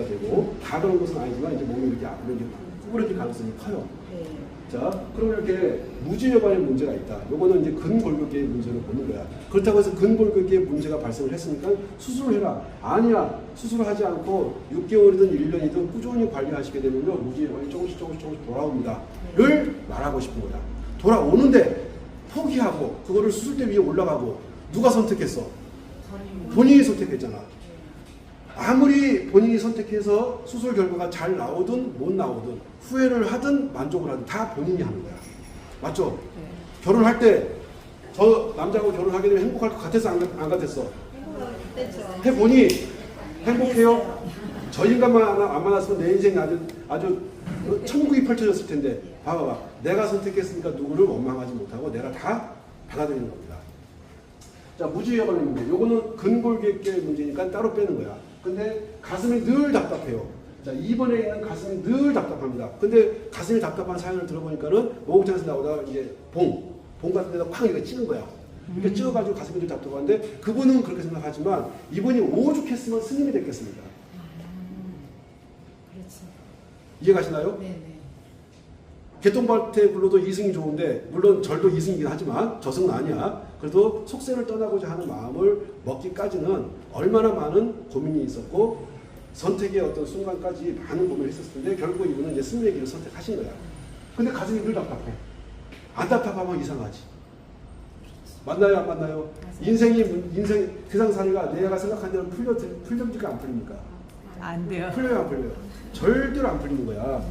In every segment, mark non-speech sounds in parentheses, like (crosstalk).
문제가 되고 다 그런 것은 아니지만 이제 몸이 이렇게 아프면 이제 구부러질 가능성이 커요. 네. 자, 그럼 이렇게 무지혈관에 문제가 있다. 요거는 이제 근골격계의 문제를 보는 거야. 그렇다고 해서 근골격계의 문제가 발생을 했으니까 수술을 해라. 아니야. 수술을 하지 않고 6개월이든 1년이든 꾸준히 관리하시게 되면요. 무지혈관이 조금씩 조금씩 조금씩 돌아옵니다. 를 말하고 싶은 거야. 돌아오는데 포기하고 그거를 수술대 위에 올라가고 누가 선택했어? 본인이 선택했잖아. 아무리 본인이 선택해서 수술 결과가 잘 나오든 못 나오든 후회를 하든 만족을 하든 다 본인이 하는 거야. 맞죠? 결혼할 때 저 남자하고 결혼하게 되면 행복할 것 같았어? 안, 같- 안 같았어? 됐죠. 해보니 행복해요? 저 인간만 안, 안 만났으면 내 인생이 아주 아주 천국이 펼쳐졌을 텐데 봐봐봐 내가 선택했으니까 누구를 원망하지 못하고 내가 다 받아들이는 겁니다. 자 무지혈관의 문제 요거는 근골격계 문제니까 따로 빼는 거야. 근데 가슴이 늘 답답해요. 자 2번에 있는 가슴이 늘 답답합니다. 근데 가슴이 답답한 사연을 들어보니까는 목욕탕에서 나오다가 이제 봉, 봉 같은 데다 쾅 이렇게 찌는 거야. 이렇게 찍어가지고 가슴이 늘 답답한데 그분은 그렇게 생각하지만 이분이 오죽했으면 스님이 됐겠습니까? 이해가시나요? 네네. 개똥밭에 굴러도 이승이 좋은데 물론 절도 이승이긴 하지만 저승은 아니야. 그래도 속세를 떠나고자 하는 마음을 먹기까지는 얼마나 많은 고민이 있었고 선택의 어떤 순간까지 많은 고민을 했었을 텐데 결국 이분은 이제 승리의 길을 선택하신 거야. 근데 가슴이 늘 답답해. 안 답답하면 이상하지. 맞나요? 안 맞나요? 인생이 문- 인생 세상 살이가 내가 생각한 대로 풀려 풀립니까 안 풀립니까? 안 돼요. 풀려요 안 풀려요? 절대로 안 풀리는 거야.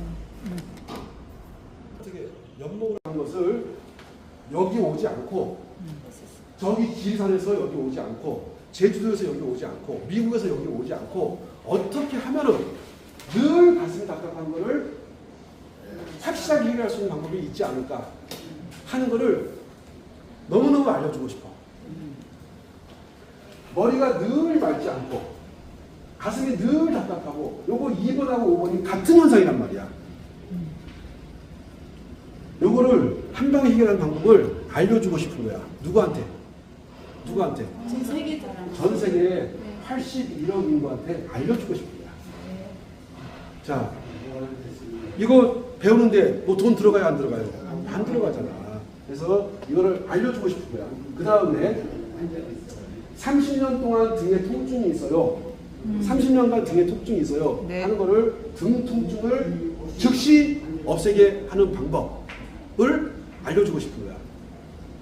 어떻게 연목을 한 것을 여기 오지 않고 저기 지리산에서 여기 오지 않고 제주도에서 여기 오지 않고 미국에서 여기 오지 않고 어떻게 하면은 늘 가슴이 답답한 거를 확실하게 해결할 수 있는 방법이 있지 않을까 하는 거를 너무너무 알려주고 싶어. 머리가 늘 맑지 않고 가슴이 늘 답답하고 요거 2번하고 5번이 같은 현상이란 말이야. 요거를 한 방에 해결하는 방법을 알려주고 싶은 거야. 누구한테? 누구한테? 전 세계 전 세계 81억 인구한테 알려주고 싶은 거야. 자, 이거 배우는데 뭐 돈 들어가요, 안 들어가요? 안 들어가잖아. 그래서 이거를 알려주고 싶은 거야. 그 다음에 30년 동안 등에 통증이 있어요. 30년간 등에 통증이 있어요. 네. 하는 거를 등 통증을 즉시 없애게 하는 방법을 알려주고 싶은 거야.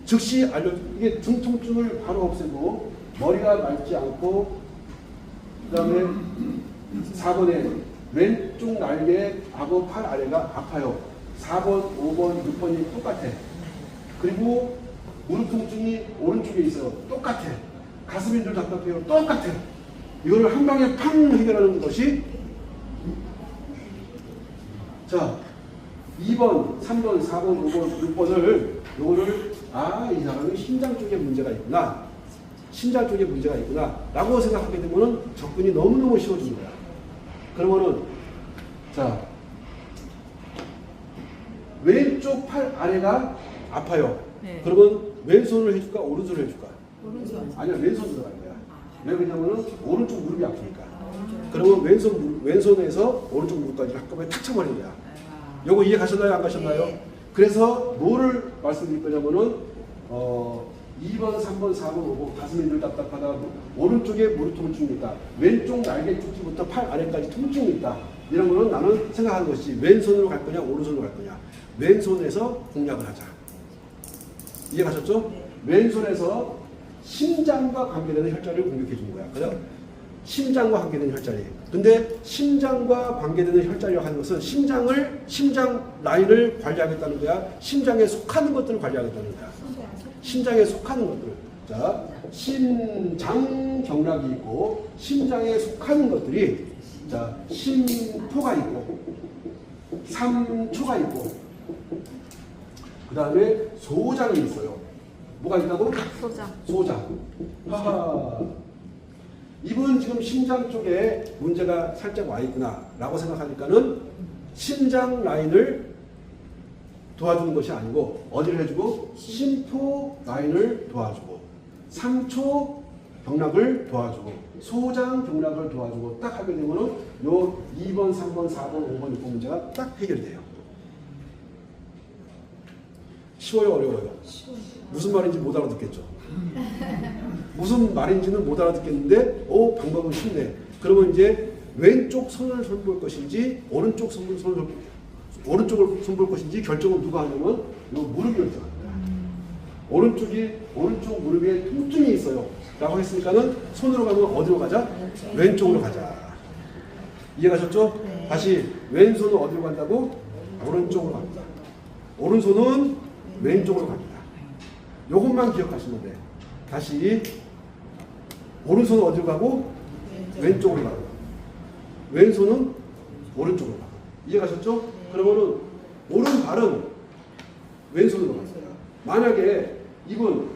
즉시 알려 이게 등 통증을 바로 없애고 머리가 맑지 않고 그다음에 4번에 왼쪽 날개 하고 팔 아래가 아파요. 4번, 5번, 6번이 똑같아. 그리고 무릎 통증이 오른쪽에 있어요. 똑같아. 가슴이 늘 답답해요. 똑같아. 이거를 한 방에 팡 해결하는 것이 자 2번, 3번, 4번, 5번, 6번을 요거를 아 이 사람이 심장 쪽에 문제가 있구나. 심장 쪽에 문제가 있구나. 라고 생각하게 되면은 접근이 너무너무 쉬워지는 거야. 그러면은 자 왼쪽 팔 아래가 아파요. 네. 그러면 왼손을 해줄까? 오른손을 해줄까? 오른손. 아니야 왼손 들어갈 거야. 왜 그러냐면은 오른쪽 무릎이 아프니까. 그러면 왼손 왼손에서 오른쪽 무릎까지 한꺼번에 탁 쳐버리는 거야. 요거 이해 가셨나요? 안 가셨나요? 네. 그래서 뭐를 말씀드릴 거냐면은 어 2번, 3번, 4번, 5번 가슴이 늘 답답하다. 오른쪽에 무릎 통증이 있다. 왼쪽 날개 쪽지부터 팔 아래까지 통증이 있다. 이런 거는 나는 생각하는 것이 왼손으로 갈 거냐, 오른손으로 갈 거냐. 왼손에서 공략을 하자. 이해 가셨죠? 왼손에서 심장과 관계되는 혈자리를 공격해 주는 거야. 그죠? 심장과 관계되는 혈자리. 근데 심장과 관계되는 혈자리를 하는 것은 심장을 심장 라인을 관리하겠다는 거야. 심장에 속하는 것들을 관리하겠다는 거야. 심장에 속하는 것들. 자, 심장 경락이 있고 심장에 속하는 것들이 자, 심포가 있고 삼초가 있고 그다음에 소장이 있어요. 뭐가 있다고? 소장. 소장. 하하. 이분 지금 심장 쪽에 문제가 살짝 와 있구나라고 생각하니까는 심장 라인을 도와주는 것이 아니고 어디를 해주고 심포 라인을 도와주고 3초 경락을 도와주고 소장 경락을 도와주고 딱 하게 되면은 요 2번, 3번, 4번, 5번, 6번 문제가 딱 해결돼요. 쉬워요, 어려워요? 무슨 말인지 못 알아듣겠죠. 무슨 말인지는 못 알아듣겠는데, 오 방법은 쉽네. 그러면 이제 왼쪽 손을 손볼 것인지 오른쪽 손을 손- 오른쪽을 손볼 것인지 결정은 누가 하냐면 요 무릎이 결정합니다. 오른쪽이 오른쪽 무릎에 통증이 있어요. 라고 했으니까는 손으로 가면 어디로 가자? 왼쪽으로 가자. 이해가셨죠? 네. 다시 왼손은 어디로 간다고? 오른쪽으로 갑니다. 오른손은 왼쪽으로 갑니다. 요것만 기억하시면 돼. 다시 오른손은 어디로 가고 왼쪽으로 가고 왼손은 오른쪽으로 가고 이해가셨죠? 그러면은 오른발은 왼손으로 갑니다. 만약에 이분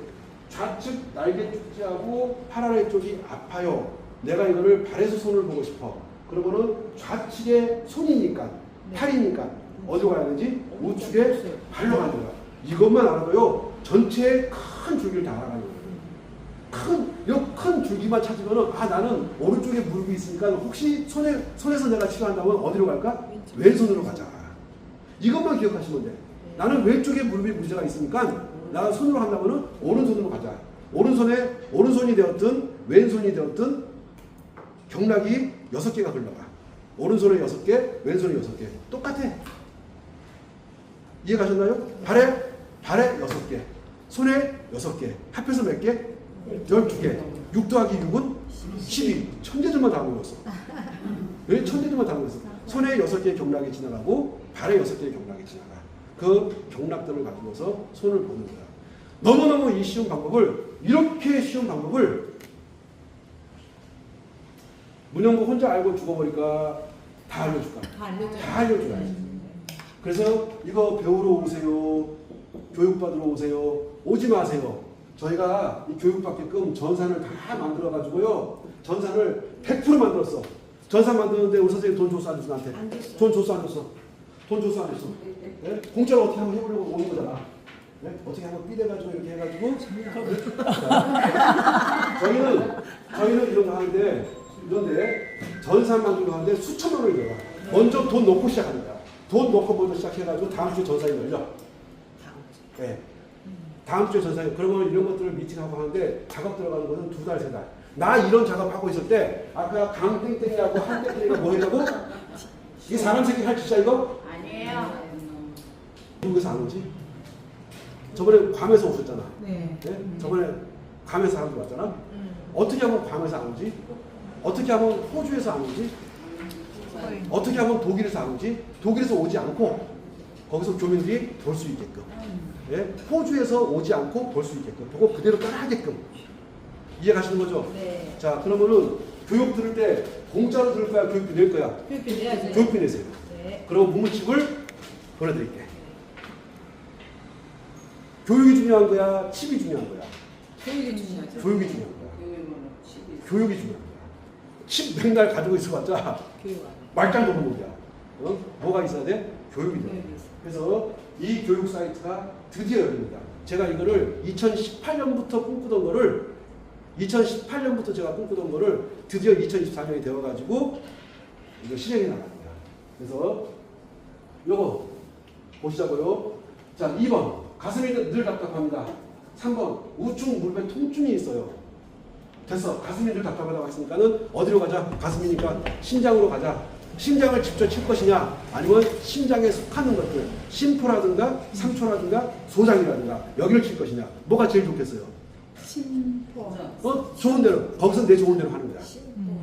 좌측 날개 축지하고 팔 아래 쪽이 아파요. 내가 이거를 발에서 손을 보고 싶어. 그러면은 좌측에 손이니까 팔이니까 어디로 가야 되지? 우측에 발로 가는 거야. 이것만 알아도요 전체의 큰 줄기를 다 알아가는 거예요. 큰, 요큰 줄기만 찾으면은 아 나는 오른쪽에 무릎이 있으니까 혹시 손에 손에서 내가 치료한다면 어디로 갈까? 왼손으로 가자. 이것만 기억하시면 돼. 나는 왼쪽에 무릎이 문제가 있으니까 나가 손으로 한다면은 오른손으로 가자. 오른손에 오른손이 되었든 왼손이 되었든 경락이 여섯 개가 흘러가. 오른손에 여섯 개, 왼손에 여섯 개. 똑같아. 이해가셨나요? 발에 발에 여섯 개, 손에 여섯 개. 합해서 몇 개? 열두 개. 6 더하기 6은 12. 천재들만 다 모였어. 왜 천재들만 다 모였어? 손에 여섯 개의 경락이 지나가고 발에 여섯 개의 경락이 지나가. 그 경락들을 가지고서 손을 보는 거야. 너무너무 이 쉬운 방법을 이렇게 쉬운 방법을 문영구 혼자 알고 죽어버릴까 다 알려줄까? 다 알려줘야지. 그래서 이거 배우러 오세요. 교육받으러 오세요. 오지 마세요. 저희가 이 교육받게끔 전산을 다 만들어가지고요. 전산을 100% 만들었어. 전산 만드는데 우리 선생님 돈 줬어 안 줬어 나한테? 안. 돈 줬어 안 줬어? 돈 줬어 안 줬어? 네? 공짜로 어떻게 한번 해보려고 오는 거잖아. 네? 어떻게 한번 삐대가지고 이렇게 해가지고 자, 저희는 저희는 이런 거 하는데 이런데 전산 만들고 하는데 수천만 원이 들어가. 먼저 돈 넣고 시작합니다. 돈 넣고 먼저 시작해가지고 다음 주에 전산이 열려. 네. 다음 주에 전산이 그러면 이런 것들을 미팅하고 하는데 작업 들어가는 것은 두 달, 세 달. 나 이런 작업하고 있을 때 아까 강땡땡이하고 한땡땡이가 뭐 했다고? 이 사람 새끼 할 짓이야 이거? 아니에요. 미국에서 안 오지? 저번에 괌에서 오셨잖아. 네. 네? 저번에 괌에서 사람들 왔잖아. 음. 어떻게 하면 괌에서 안 오지? 어떻게 하면 호주에서 안 오지? 어떻게 하면 독일에서 안 오지? 독일에서 오지 않고 거기서 교민들이 볼 수 있게끔. 예? 호주에서 오지 않고 볼 수 있게끔. 보고 그대로 따라하게끔. 이해 가시는 거죠? 네. 자, 그러면은 교육 들을 때 공짜로 들을 거야? 교육비 낼 거야? 교육비 내야죠. 교육비 내세요. 네. 그럼 문문집을 보내드릴게. 교육이 중요한 거야? 칩이 중요한 거야? 교육이 중요하죠. 교육이 중요한 거야. 교육이 중요한 거야. 칩 맨날 가지고 있어봤자 교육 안 해. 말짱 도는 거야. 어? 뭐가 있어야 돼? 교육이 돼. 교육이 있어. 그래서 이 교육 사이트가 드디어 열립니다. 제가 이거를 2018년부터 꿈꾸던 거를 2018년부터 제가 꿈꾸던 거를 드디어 2024년이 되어가지고 이거 실행이 나갑니다. 그래서 요거 보시자고요. 자, 2번 가슴이 늘 답답합니다. 3번 우측 무릎에 통증이 있어요. 됐어. 가슴이 늘 답답하다고 했으니까는 어디로 가자? 가슴이니까 심장으로 가자. 심장을 직접 칠 것이냐? 아니면 심장에 속하는 것들, 심포라든가 상초라든가 소장이라든가 여기를 칠 것이냐? 뭐가 제일 좋겠어요? 심포. 어? 좋은 대로 거기서 내 좋은 대로 하는 거야. 심포.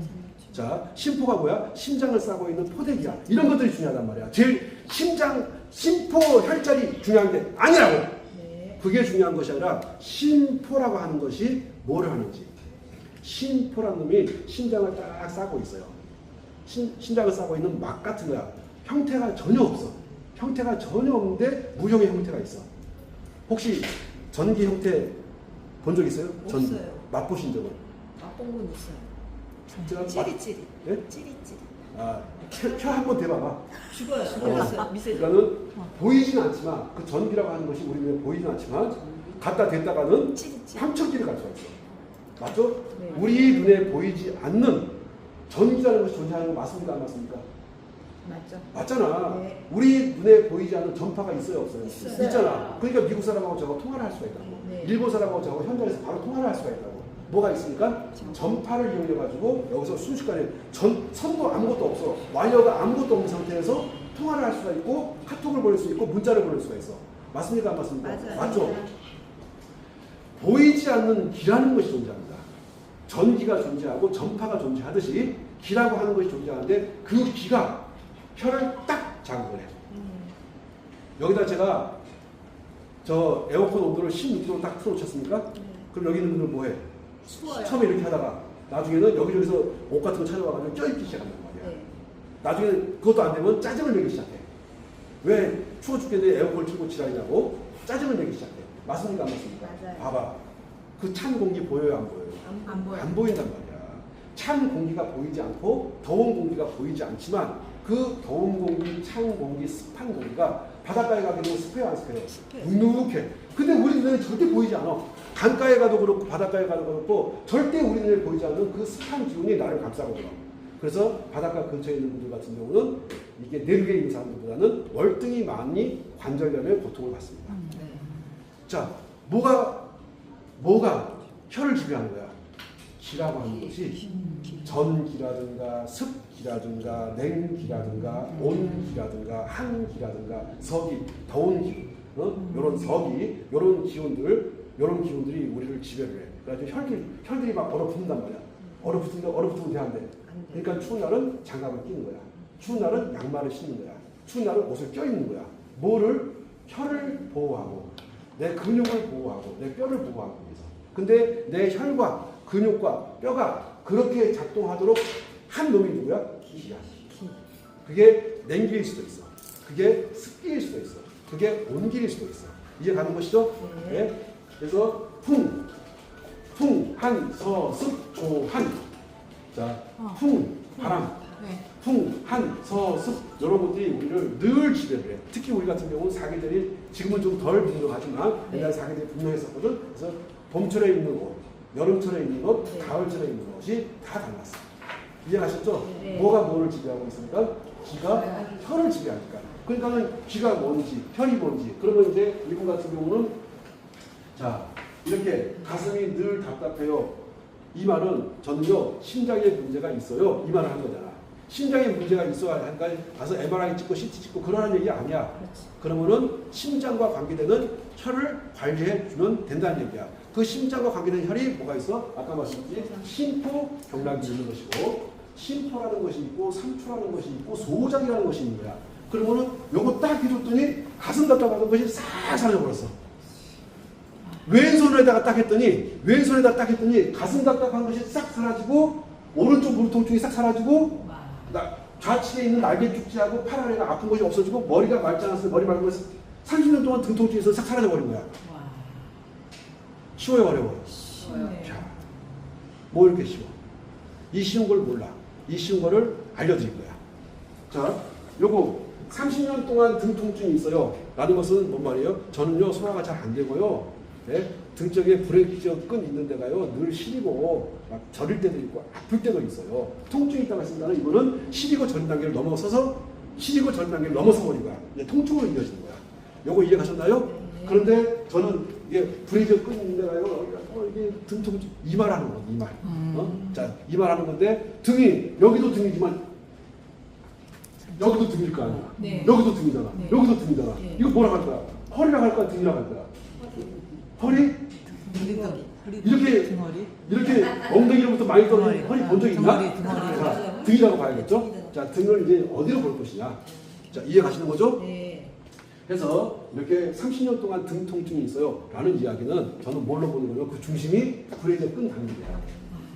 자, 심포가 뭐야? 심장을 싸고 있는 포대기야. 이런 것들이 중요하단 말이야. 제일 심장, 심포 혈자리 중요한 게 아니라고. 네. 그게 중요한 것이 아니라 심포라고 하는 것이 뭐를 하는지. 심포라는 놈이 심장을 딱 싸고 있어요. 심, 심장을 싸고 있는 막 같은 거야. 형태가 전혀 없어. 형태가 전혀 없는데 무형의 형태가 있어. 혹시 전기 형태 본 적 있어요? 전기. 없어요. 맛보신 적은? 맛본 건 있어요. 찌릿찌릿. 예? 찌릿찌릿. 아, 혀 한번 대봐봐. 죽어요. 어. 죽어요. 미세. 그러니까는 보이진 않지만 그 전기라고 하는 것이 우리 눈에 보이진 않지만 갖다 댔다가는 찌릿찌릿. 삼천기를 갈 수가 있어. 맞죠? 네. 우리 눈에 보이지 않는 전기라는 것이 존재하는 거 맞습니까? 안 맞습니까? 맞죠? 맞잖아. 네. 우리 눈에 보이지 않는 전파가 있어요, 없어요? 있어요. 있잖아. 그러니까 미국 사람하고 저하고 통화를 할 수가 있다고. 네. 일본 사람하고 저하고 현장에서 바로 통화를 할 수가 있다고. 뭐가 있습니까? 전파를 이용해 가지고 여기서 순식간에 전 선도 아무것도 없어. 와이어가 아무것도 없는 상태에서 통화를 할 수가 있고 카톡을 보낼 수 있고 문자를 보낼 수가 있어. 맞습니까? 안 맞습니까? 맞아요. 맞죠? 보이지 않는 기라는 것이 존재합니다. 전기가 존재하고 전파가 존재하듯이 기라고 하는 것이 존재하는데 그 기가 혀를 딱 자극을 해. 음. 여기다 제가 저 에어컨 온도를 16도로 딱 틀어놓쳤습니까? 네. 그럼 여기 있는 분들 뭐해? 추워요. 처음에 이렇게 하다가 나중에는 여기저기서 옷 같은 거 찾아와가지고 껴입기 시작한단 말이야. 네. 나중에는 그것도 안 되면 짜증을 내기 시작해. 왜 추워 죽겠는데 에어컨 틀고 지랄이냐고 짜증을 내기 시작해. 맞습니까? 안 맞습니까? 맞아요. 봐봐. 그 찬 공기 보여요? 안 보여요? 안, 안 보여. 안 보인단 말이야. 찬 공기가 보이지 않고 더운 공기가 보이지 않지만 그 더운 공기, 찬 공기, 습한 공기가 바닷가에 가게 되면 습해요, 안 습해요? 습해요. 눅눅해. 근데 우리 눈에 절대 보이지 않아. 강가에 가도 그렇고 바닷가에 가도 그렇고 절대 우리 눈에 보이지 않는 그 습한 기운이 나를 감싸거든요. 그래서 바닷가 근처에 있는 분들 같은 경우는 이게 내륙에 있는 사람들보다는 월등히 많이 관절염의 고통을 받습니다. 네. 자, 뭐가 뭐가 혀를 지배하는 거야? 기라고 하는 것이 전기라든가 습기라든가 냉기라든가 온기라든가 한기라든가 서기, 더운 기운, 어? 요런 서기, 요런 기운들, 요런 기운들이 우리를 지배를 해. 그래가지고 혈들, 혈들이 막 얼어붙는단 말이야. 얼어붙으니까 얼어붙으면 돼, 안 돼? 안 돼. 그러니까 추운 날은 장갑을 끼는 거야. 추운 날은 양말을 신는 거야. 추운 날은 옷을 껴입는 거야. 뭐를? 혀를 보호하고, 내 근육을 보호하고, 내 뼈를 보호하기 위해서. 근데 내 혈과 근육과 뼈가 그렇게 작동하도록 한 놈이 누구야? 기야. 그게 냉기일 수도 있어. 그게 습기일 수도 있어. 그게 온기일 수도 있어. 이해 가는 것이죠? 네. 그래서 풍, 풍, 한, 서, 습, 조, 한. 자, 어. 풍, 바람, 네. 풍, 한, 서, 습 이런 것들이 우리를 늘 지배를 해. 특히 우리 같은 경우는 사계절이 지금은 좀 덜 분명하지만 네. 옛날 사계절이 분명했었거든. 그래서 봄철에 입는 옷, 여름철에 입는 옷, 네. 가을철에 입는 옷이 다 달랐어. 이해하셨죠? 네. 뭐가 뭐를 지배하고 있습니까? 기가 네. 혀를 지배하니까. 그러니까는 기가 뭔지, 혈이 뭔지. 그러면 이제 이분 같은 경우는 자 이렇게 가슴이 늘 답답해요. 이 말은 저는요 심장에 문제가 있어요. 이 말을 한 거잖아. 심장에 문제가 있어야 하니까 가서 MRI 찍고 CT 찍고 그러는 얘기 아니야. 그렇지. 그러면은 심장과 관계되는 혈을 관리해 주면 된다는 얘기야. 그 심장과 관계되는 혈이 뭐가 있어? 아까 말씀드린 심포 경락이 있는 것이고 심포라는 것이 있고 상추라는 것이 있고 소장이라는 것이 있는 거야. 그러면은 요거 딱 해줬더니 가슴 답답하던 것이 싹 사라져버렸어. 왼손에다가 딱 했더니 왼손에다 딱 했더니 가슴 답답한 것이 싹 사라지고 오른쪽 무릎 통증이 싹 사라지고 좌측에 있는 날개 축지하고 팔 아래가 아픈 것이 없어지고 머리가 맑지 않았을 때 머리 맑은 것이 30년 동안 등 통증이 있어서 싹 사라져 버린 거야. 와. 쉬워요 어려워요? 자, 뭐 이렇게 쉬워? 이 쉬운 걸 몰라. 이 쉬운 거를 알려드릴 거야. 자, 요거 30년 동안 등 통증이 있어요. 라는 것은 뭔 말이에요? 저는요 소화가 잘 안 되고요. 네? 등 쪽에 브레이크 끈 있는 데가요 늘 시리고 막 저릴 때도 있고 아플 때도 있어요. 통증이 있다고 했습니다는 이거는 시리고 저린 단계를 넘어서서 시리고 저린 단계를 넘어서 버린 거야. 이제 통증으로 이어지는 거야. 요거 이해 가셨나요? 네. 그런데 저는 이게 브레이크 끈 있는 데가요 어, 이게 등 통증 이말 하는 거 이말. 어? 자 이말 하는 건데 등이 여기도 등이지만 여기도 등일 거 아니야. 네. 여기도 등이잖아. 네. 여기도 등이잖아. 네. 이거 뭐라고 할 거야? 허리라고 할 거야? 등이라고 할 거야? 허리? 등허리. 이렇게 등허리. 이렇게 엉덩이로부터 많이 떨어진 등허리. 허리 본 적 있나? 등허리, 등허리. 자, 등이라고 봐야겠죠? 자, 등을 이제 어디로 볼 것이냐? 자, 이해 가시는 거죠? 네. 그래서 이렇게 30년 동안 등 통증이 있어요. 라는 이야기는 저는 뭘로 보는 거냐면 그 중심이 브레이저 끈 단계야.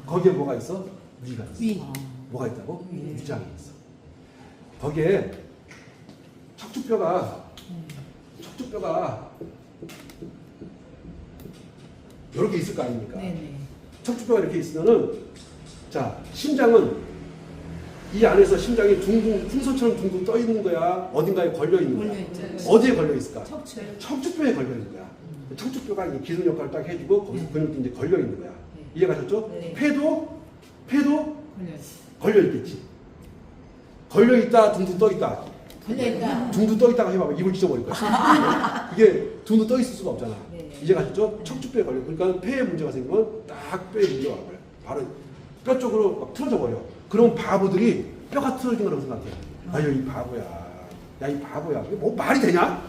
거기에 뭐가 있어? 위가 있어. 위. 뭐가 있다고? 위장이 있어. 거기에 척추뼈가 척추뼈가 이렇게 있을 거 아닙니까? 네네. 척추뼈가 이렇게 있으면은 자 심장은 이 안에서 심장이 둥둥 풍선처럼 둥둥 떠 있는 거야 어딘가에 걸려 있는 거야 걸려있죠. 어디에 걸려 있을까 척추. 척추뼈에 걸려 있는 거야 척추뼈가 이제 기술 역할을 딱 해주고 거기서 근육도 이제 걸려 있는 거야 네. 이해가셨죠? 네. 폐도 폐도 걸려. 걸려 있겠지. 걸려 있다 둥둥 떠 있다. 걸려있다. 둥둥 떠 있다가 해봐봐 입을 찢어버릴 거야. (laughs) 이게 둥둥 떠 있을 수가 없잖아. 네. 이제 가셨죠? 척추뼈에 걸려. 그러니까 폐에 문제가 생기면 딱 뼈에 문제가 와요. 바로 뼈 쪽으로 막 틀어져 버려. 그럼 바보들이 뼈가 틀어진 거라고 생각해. 아유 이 바보야. 야 이 바보야. 이게 뭐 말이 되냐?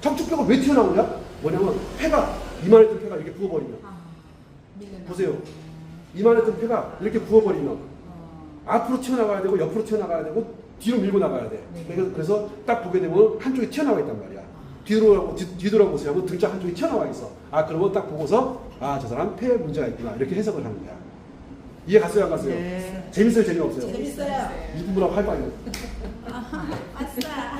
척추뼈가 왜 튀어나오냐? 뭐냐면 폐가 이만했던 폐가 이렇게 부어버리면 아. 보세요. 이만했던 폐가 이렇게 부어버리면 어. 앞으로 튀어나가야 되고 옆으로 튀어나가야 되고 뒤로 밀고 나가야 돼. 네. 그래서, 그래서 딱 보게 되면 한쪽이 튀어나와 있단 말이야. 뒤로 뒤, 뒤돌아보세요 하면 등짝 한쪽이 튀어나와 있어. 아 그러면 딱 보고서 아 저 사람 폐에 문제가 있구나 이렇게 해석을 하는 거야. 이해 갔어요 안 갔어요? 네. 재밌어요 재미없어요? 재밌어요. 이분하고 활발해요. 아싸.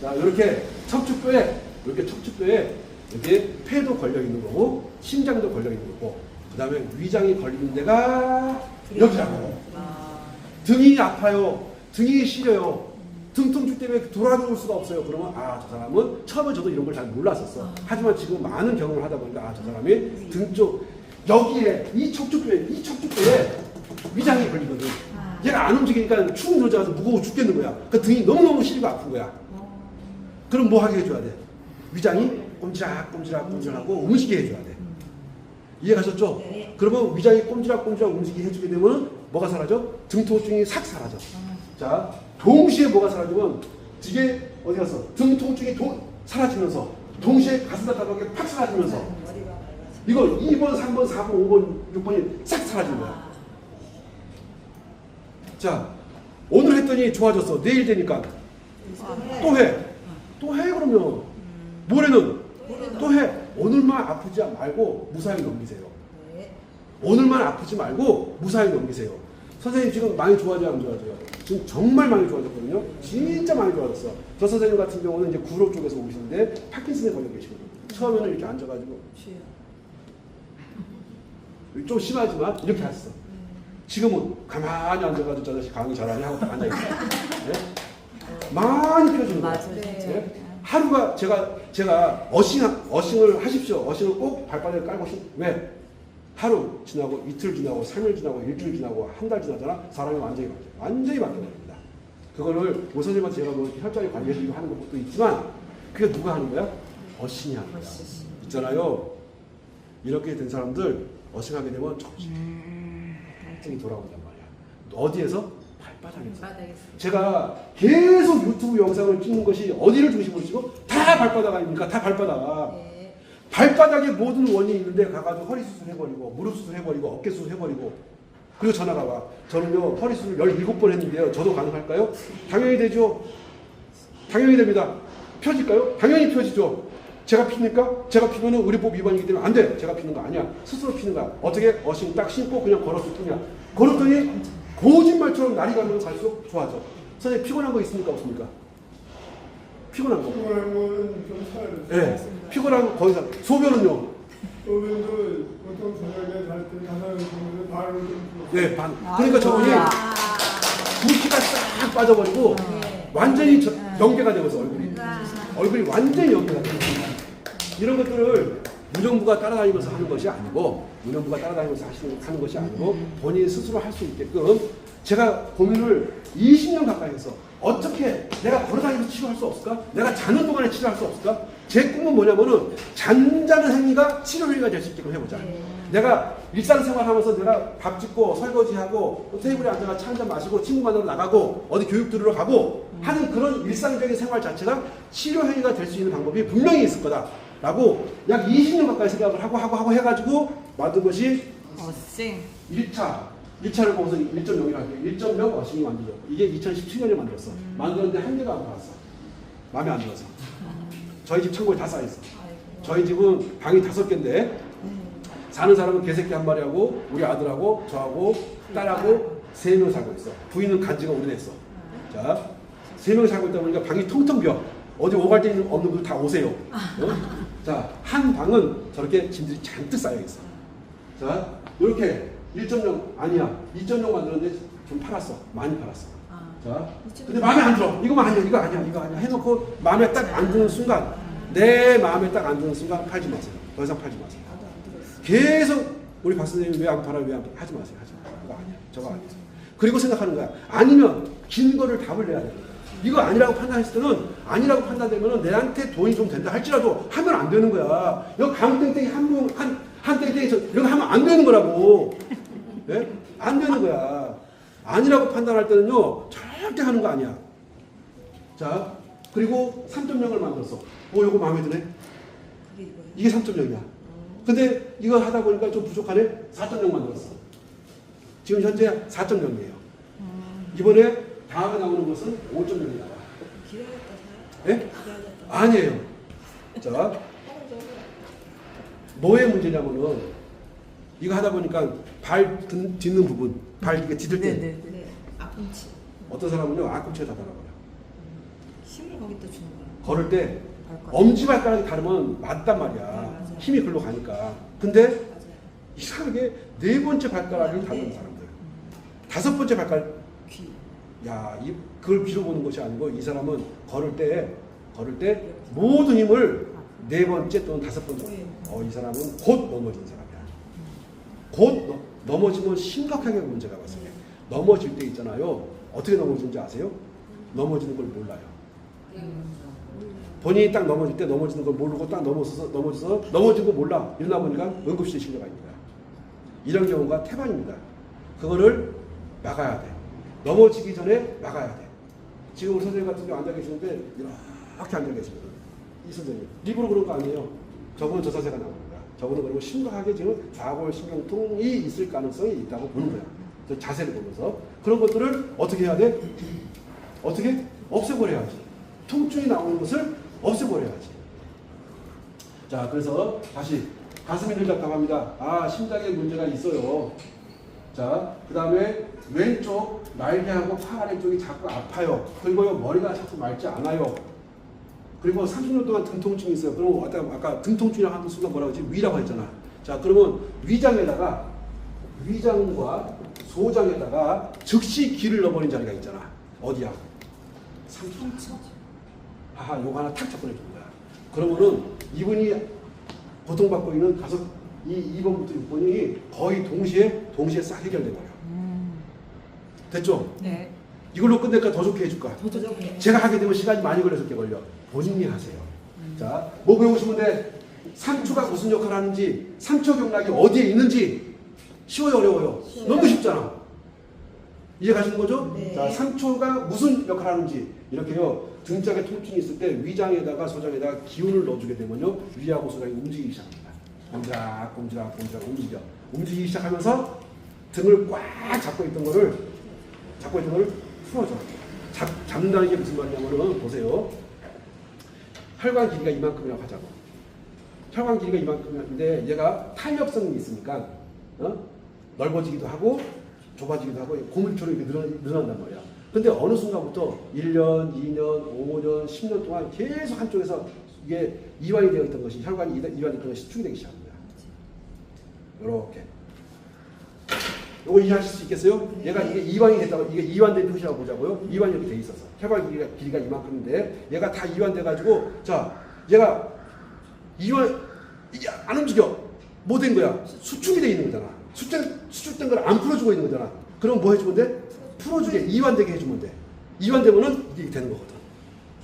자 이렇게 척추뼈에 이렇게 척추뼈에 이렇게 폐도 걸려 있는 거고 심장도 걸려 있는 거고 그 다음에 위장이 걸리는 데가 여기라고. 아, 등이 아파요. 등이 시려요. 등통증 때문에 돌아누울 수가 없어요. 그러면 아 저 사람은 처음에 저도 이런 걸 잘 몰랐었어. 하지만 지금 많은 경험을 하다 보니까 아 저 사람이 등쪽 여기에 이 척추뼈에 이 척추뼈에 위장이 걸리거든. 아. 얘가 안 움직이니까 축 늘어져서 무거워 죽겠는 거야. 그 등이 너무너무 시리고 아픈 거야. 어. 그럼 뭐 하게 해줘야 돼? 위장이 꼼지락꼼지락 꼼지락하고 움직이게 해줘야 돼. 이해 가셨죠? 네. 그러면 위장이 꼼지락꼼지락 움직이게 해주게 되면 뭐가 사라져? 등통증이 삭 사라져. 자, 동시에 뭐가 사라지면 이게 어디 갔어? 등통증이 동, 사라지면서 동시에 가슴 답답하게 팍 사라지면서. 이걸 2번, 3번, 4번, 5번, 6번이 싹 사라진 거야. 아, 자, 오늘 했더니 좋아졌어. 내일 되니까 아, 또 해. 또 해 그러면 모레는 또 해. 오늘만 아프지 말고 무사히 넘기세요. 네. 오늘만 아프지 말고 무사히 넘기세요. 선생님 지금 많이 좋아져요, 안 좋아져요? 지금 정말 많이 좋아졌거든요. 진짜 많이 좋아졌어. 저 선생님 같은 경우는 이제 구로 쪽에서 오시는데 파킨슨에 걸려 계시거든요. 처음에는 이렇게 앉아가지고. 좀 심하지만 이렇게 했어. 지금은 가만히 앉아가지고 저 자식 강의 잘하냐 하고 딱 앉아 있어. 네? 많이 펴주는. 맞아요. 네? 하루가 제가 제가 어싱 어싱을 하십시오. 어싱을 꼭 발바닥에 깔고 시, 왜? 하루 지나고 이틀 지나고 3일 지나고 일주일 지나고 한 달 지나잖아. 사람이 완전히 바뀌어. 완전히 바뀌어 버립니다. 그거를 오 선생님한테 제가 뭐 혈자리 관리해주고 하는 것도 있지만 그게 누가 하는 거야? 어신이 하는 거야. 있잖아요. 이렇게 된 사람들 어싱하게 되면 정신이 돌아온단 말이야. 어디에서? 발바닥에서. 바닥에서. 제가 계속 유튜브 영상을 찍는 것이 어디를 중심으로 찍어? 다 발바닥 아닙니까? 다 발바닥. 네. 발바닥에 모든 원인이 있는데 가가지고 허리 수술 해버리고 무릎 수술 해버리고 어깨 수술 해버리고 그리고 전화가 와. 저는요 허리 수술 17번 했는데요. 저도 가능할까요? 당연히 되죠. 당연히 됩니다. 펴질까요? 당연히 펴지죠. 제가 피니까 제가 피면은 의료법 위반이기 때문에 안 돼. 제가 피는 거 아니야. 스스로 피는 거야. 어떻게 어신 딱 신고 그냥 걸었을 뿐이야. 걸었더니 거짓말처럼 날이 가면 갈수록 좋아져. 선생님 피곤한 거 있습니까 없습니까? 피곤한 거. 피곤한 거는 좀 살아요. 예. 피곤한 거 거기서 소변은요. 소변도 보통 저녁에 잘때 가서 보면 발을 좀 예, 반. 그러니까 저분이 아. 붓기가 싹 빠져버리고 네. 완전히 저, 연계가 되면서 얼굴이 아. 얼굴이 완전히 연계가 되고 이런 것들을 문정부가 따라다니면서 하는 것이 아니고 문정부가 따라다니면서 하시는 하는 것이 아니고 본인이 스스로 할 수 있게끔 제가 고민을 20년 가까이 했어. 어떻게 내가 걸어다니면서 치료할 수 없을까? 내가 자는 동안에 치료할 수 없을까? 제 꿈은 뭐냐면은 잠자는 행위가 치료 행위가 될 수 있게끔 해보자. 네. 내가 일상생활하면서 내가 밥 짓고 설거지하고 또 테이블에 앉아가 차 한잔 마시고 친구 만나러 나가고 어디 교육 들으러 가고 하는 그런 일상적인 생활 자체가 치료 행위가 될 수 있는 방법이 분명히 있을 거다 라고 약 20년 가까이 생각을 하고 하고 하고 해가지고 만든 것이 어싱. 1차 1차를 보면서 1.0이라고 해요. 1.0 어싱이 만들죠. 이게 2017년에 만들었어. 만들었는데 한 개가 안 나왔어. 마음에 안 들어서. 저희 집 창고에 다 쌓여있어. 저희 집은 방이 다섯 개인데 사는 사람은 개새끼 한 마리하고 우리 아들하고 저하고 딸하고 세 명 살고 있어. 부인은 간지가 오래됐어. 자, 세 명 살고 있다 보니까 방이 텅텅 비어. 어디 오갈 데 없는 분들 다 오세요. 어? 자, 한 방은 저렇게 짐들이 잔뜩 쌓여 있어. 자, 이렇게 1.0 아니야. 2.0 만들었는데 좀 팔았어. 많이 팔았어. 아. 자, 근데 마음에 안 들어. 이거만 아니야, 이거 아니야, 이거 아니야. 해놓고 마음에 딱 안 드는 순간, 내 마음에 딱 안 드는 순간 팔지 마세요. 더 이상 팔지 마세요. 계속 우리 박 선생님 왜 안 팔아 왜 안 팔아 하지 마세요 하지 마세요 그거 아니야 저거 아니야 그리고 생각하는 거야 아니면 긴 거를 답을 내야 돼 이거 아니라고 판단했을 때는 아니라고 판단되면은 내한테 돈이 좀 된다 할지라도 하면 안 되는 거야 여기 강땡땡이 한분한 한 땡땡이 저 이런 거 하면 안 되는 거라고 예? 안 되는 거야 아니라고 판단할 때는요 절대 하는 거 아니야 자 그리고 3.0을 만들었어 오 요거 마음에 드네. 이게 3.0이야. 근데 이거 하다 보니까 좀 부족하네? 4.0 만들었어. 지금 현재 4.0이에요. 이번에 다음에 나오는 것은 5.0이 나와. 예? 기다렸다. 아니에요. 자, 뭐의 문제냐면은 이거 하다 보니까 발 든- 딛는 부분, 발 이게 디딜 때 네네. 네. 앞꿈치. 어떤 사람은요 앞꿈치에 다달아버려. 힘을 거기다 주는 거야. 걸을 때 발가락. 엄지발가락이 다르면 맞단 말이야. 네, 맞아요. 힘이 글로 가니까. 근데 맞아요. 이상하게 네 번째 발가락을 네. 다루는 사람들. 다섯 번째 발가락, 귀. 야, 이, 그걸 비로 보는 것이 아니고 이 사람은 걸을 때, 걸을 때 모든 힘을 네 번째 또는 다섯 번째. 어, 이 사람은 곧 넘어지는 사람이야. 곧 넘- 넘어지면 심각하게 문제가 발생해. 넘어질 때 있잖아요. 어떻게 넘어지는지 아세요? 넘어지는 걸 몰라요. 본인이 딱 넘어질 때 넘어지는 걸 모르고 딱 넘어서서 넘어져서 넘어진 거 몰라 일어나 보니까 응급실에 실려가 있는 거야. 이런 경우가 태반입니다. 그거를 막아야 돼. 넘어지기 전에 막아야 돼. 지금 우리 선생님 같은 경우 앉아 계시는데 이렇게 앉아 계시거든. 이 선생님 일부러 그런 거 아니에요. 저분은 저 자세가 나옵니다. 저분은 그리고 심각하게 지금 좌골 신경통이 있을 가능성이 있다고 보는 거야. 저 자세를 보면서 그런 것들을 어떻게 해야 돼? 어떻게 없애버려야지. 통증이 나오는 것을 없애버려야지. 자, 그래서 다시 가슴이 늘 답답합니다. 아, 심장에 문제가 있어요. 자, 그 다음에 왼쪽 날개하고 팔 아래쪽이 자꾸 아파요. 그리고 머리가 자꾸 맑지 않아요. 그리고 30년 동안 등통증이 있어요. 그럼 아까, 아까 등통증이라고 하는 순간 뭐라고 했지? 위라고 했잖아. 자, 그러면 위장에다가 위장과 소장에다가 즉시 기를 넣어버린 자리가 있잖아. 어디야? 상처. 아하, 요거 하나 탁 접근해 줍니다. 그러면은 이분이 고통받고 있는 가서 이 2번부터 6번이 거의 동시에 동시에 싹 해결돼 버려. 됐죠? 네. 이걸로 끝낼까 더 좋게 해줄까? 더 좋게. 제가 하게 되면 시간이 많이 걸려서 이렇게 걸려. 본인이 하세요. 자, 뭐 배우시면 돼? 3초가 무슨 역할을 하는지, 3초 경락이 어디에 있는지 쉬워요, 어려워요? 쉬워요. 너무 쉽잖아. 이해 가시는 거죠? 네. 자, 3초가 무슨 역할을 하는지 이렇게요. 등짝에 통증이 있을 때 위장에다가 소장에다가 기운을 넣어주게 되면요. 위하고 소장이 움직이기 시작합니다. 꼼지락, 꼼지락, 꼼지락 움직여. 움직이기 시작하면서 등을 꽉 잡고 있던 거를 있던 거를 풀어줘. 잡, 잡는다는 게 무슨 말이냐면은 보세요. 혈관 길이가 이만큼이라고 하자고. 혈관 길이가 이만큼인데 얘가 탄력성이 있으니까 어? 넓어지기도 하고 좁아지기도 하고 고물처럼 이렇게 늘어, 늘어난단 말이야. 근데 어느 순간부터 1년, 2년, 5년, 10년 동안 계속 한쪽에서 이게 이완이 되어 있던 것이 혈관이 이완이 되던 것이 수축이 되기 시작합니다. 이렇게. 이거 이해하실 수 있겠어요? 얘가 이게 이완이 됐다고 이게 이완된 표시라고 보자고요. 이완이 이렇게 돼 있어서 혈관 길이가, 길이가 이만큼인데 얘가 다 이완돼 가지고 자 얘가 이완 이게 안 움직여 뭐 된 거야? 수축이 돼 있는 거잖아. 수축 수축된 걸 안 풀어주고 있는 거잖아. 그럼 뭐 해주면 돼? 풀어주게 이완되게 해주면 돼. 이완되면은 이게 되는 거거든.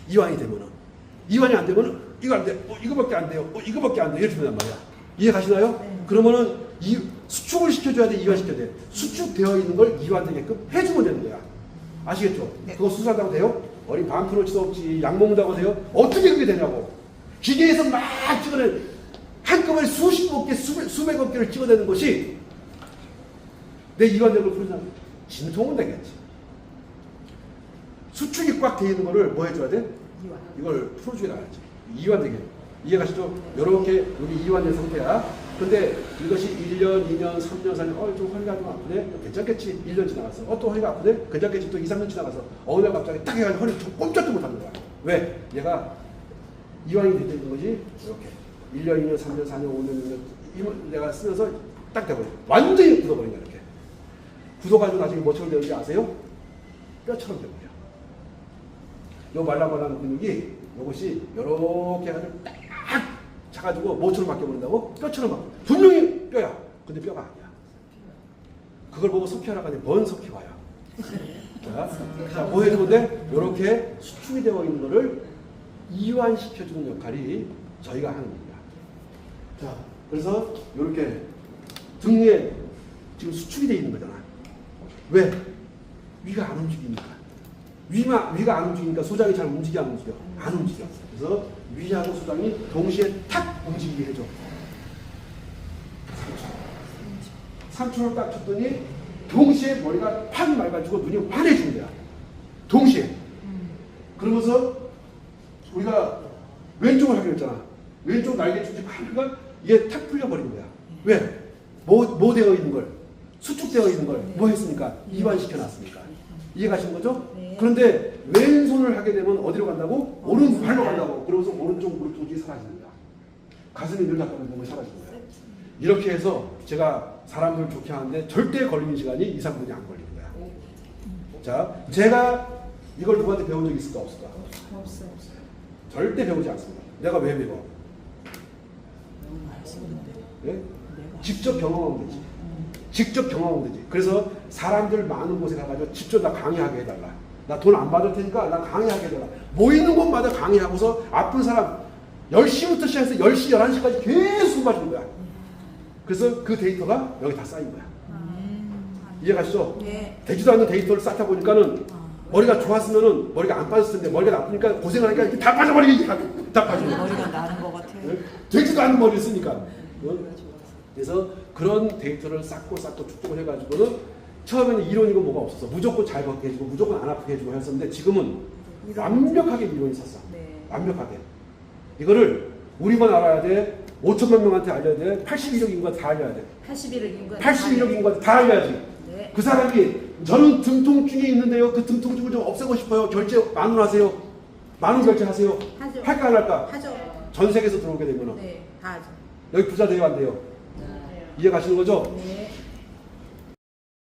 이완이 되면은 이완이 안 되면은 이거 안 돼. 어 이거밖에 안 돼요. 어 이거밖에 안 돼. 이렇게 된단 말이야. 이해 가시나요? 네. 그러면은 이 수축을 시켜줘야 돼. 이완시켜야 돼. 수축되어 있는 걸 이완되게끔 해주면 되는 거야. 아시겠죠? 네. 그거 수술한다고 돼요? 어린 방크 놓을 수 없지. 약 먹는다고 돼요? 어떻게 그게 되냐고. 기계에서 막 찍어낸 한꺼번에 수십 개, 수백, 수백 억 개를 찍어내는 것이 내 이완된 걸 풀자 진통은 되겠지. 수축이 꽉돼 있는 거를 뭐 해줘야 돼? 이완. 이걸 풀어주게 나가야지. 이완되게. 이해가시죠? 이렇게 여기 이완된 상태야. 근데 이것이 1년, 2년, 3년, 4년, 어, 좀 허리가 좀 아프네? 괜찮겠지? 1년 지나갔어. 어, 또 허리가 아프네? 괜찮겠지? 또 2, 3년 지나가서 어느 날 갑자기 딱 해가지고 허리 좀 꼼짝도 못하는 거야. 왜? 얘가 이완이 되어 있는 거지? 이렇게. 1년, 2년, 3년, 4년, 5년, 6년, 이거 내가 쓰면서 딱 돼버려. 완전히 굳어버린 거야, 이렇게. 굳어가지고 나중에 뭐처럼 되는지 아세요? 뼈처럼 돼버려. 요 말랑말랑한 근육이 요것이 요렇게 해가지고 딱 차가지고 뭐처럼 바뀌어버린다고? 뼈처럼 바뀌어. 분명히 뼈야. 근데 뼈가 아니야. 그걸 보고 석회화라고 하는데 뭔 석회화야? 자, 돼? 이렇게 수축이 되어 있는 거를 이완시켜주는 역할이 저희가 하는 겁니다. 자, 그래서 이렇게 등에 지금 수축이 되어 있는 거잖아. 왜? 위가 안 움직이니까. 위가, 위가 안 움직이니까 소장이 잘 움직여 안 움직여? 안 움직여. 그래서 위하고 소장이 동시에 탁 움직이게 해줘. 3초를 딱 쳤더니 동시에 머리가 팍 맑아지고 눈이 환해진 거야. 동시에. 그러면서 우리가 왼쪽을 하기로 했잖아. 왼쪽 날개 중지 하니까 이게 탁 풀려버린 거야. 왜? 뭐, 뭐 되어 있는 걸? 수축되어 있는 걸 뭐 했습니까? 이완시켜 놨으니까. 이해가신 거죠? 네. 그런데 왼손을 하게 되면 어디로 간다고? 오른발로 간다고. 그러면서 오른쪽 무릎 사라지는 거야. 가슴이 늘 닦아는 몸이 사라지는 거야. 이렇게 해서 제가 사람들 좋게 하는데 절대 걸리는 시간이 2, 3분이 안 걸리는 거야. 자, 제가 이걸 누구한테 배운 적 있을까 없을까? 없어. 절대 배우지 않습니다. 내가 왜 배워? 예? 직접 경험하면 되지. 직접 경험하면 되지. 그래서 사람들 많은 곳에 가가지고 직접 나 강의하게 해달라. 나 돈 안 받을 테니까 나 강의하게 해달라. 모이는 곳마다 강의하고서 아픈 사람 10시부터 시작해서 10시, 11시까지 계속 맞은 거야. 그래서 그 데이터가 여기 다 쌓인 거야. 이해가시죠? 네. 되지도 않는 데이터를 쌓다 보니까는 머리가 좋았으면은 머리가 안 빠졌을 텐데 머리가 나쁘니까 고생하니까 이렇게 다 빠져버리게 다, 다 빠져. 머리가 나는 것 같아요. 예? 되지도 않는 머리를 쓰니까. 어? 그래서 그런 데이터를 쌓고 쌓고 축적을 해가지고는 처음에는 이론이고 뭐가 없었어. 무조건 잘 걷게 해주고 무조건 안 아프게 해주고 했었는데 지금은 완벽하게 이론이 섰어. 네. 완벽하게. 이거를 우리만 알아야 돼. 5천만 명한테 알려야 돼. 81억 인구가 다 알려야 돼. 81억 인구. 81억 인구가 다 알려야지. 네. 그 사람이 저는 등통증이 있는데요. 그 등통증을 좀 없애고 싶어요. 결제 만원 하세요. 만원 결제하세요. 하죠. 할까 안 할까? 하죠. 전 세계에서 들어오게 되면 네. 다 하죠. 여기 부자 돼요 안 돼요? 이해 가시는 거죠? 네.